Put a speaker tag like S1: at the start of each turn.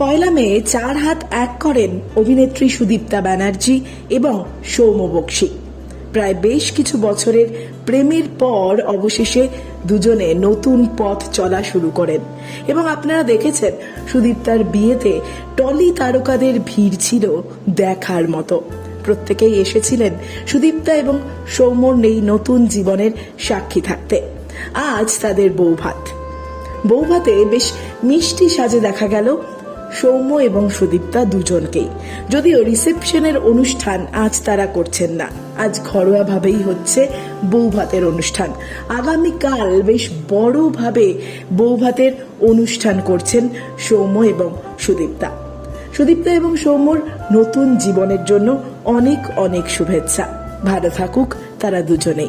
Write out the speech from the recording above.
S1: পয়লা মে চার হাত এক করেন অভিনেত্রী সুদীপ্তা ব্যানার্জি এবং সৌম্য বক্সী। প্রায় বেশ কিছু বছরের প্রেমের পর অবশেষে দুজনে নতুন পথ চলা শুরু করেন। এবং আপনারা দেখেছেন, সুদীপ্তার বিয়েতে টলি তারকাদের ভিড় ছিল দেখার মতো। প্রত্যেকেই এসেছিলেন সুদীপ্তা এবং সৌম্যর নেই নতুন জীবনের সাক্ষী থাকতে। আজ তাদের বৌভাত। বৌভাতে বেশ মিষ্টি সাজে দেখা গেল সৌম্য এবং সুদীপ্তা দুজনকেই। যদিও রিসেপশনের অনুষ্ঠান আজ তারা করছেন না। আজ ঘরোয়াভাবেই হচ্ছে বৌভাতের অনুষ্ঠান। আগামীকাল বেশ বড়ভাবে বৌভাতের অনুষ্ঠান করছেন সৌম্য এবং সুদীপ্তা। সুদীপ্তা এবং সৌম্যর নতুন জীবনের জন্য অনেক অনেক শুভেচ্ছা। ভালো থাকুক তারা দুজনেই।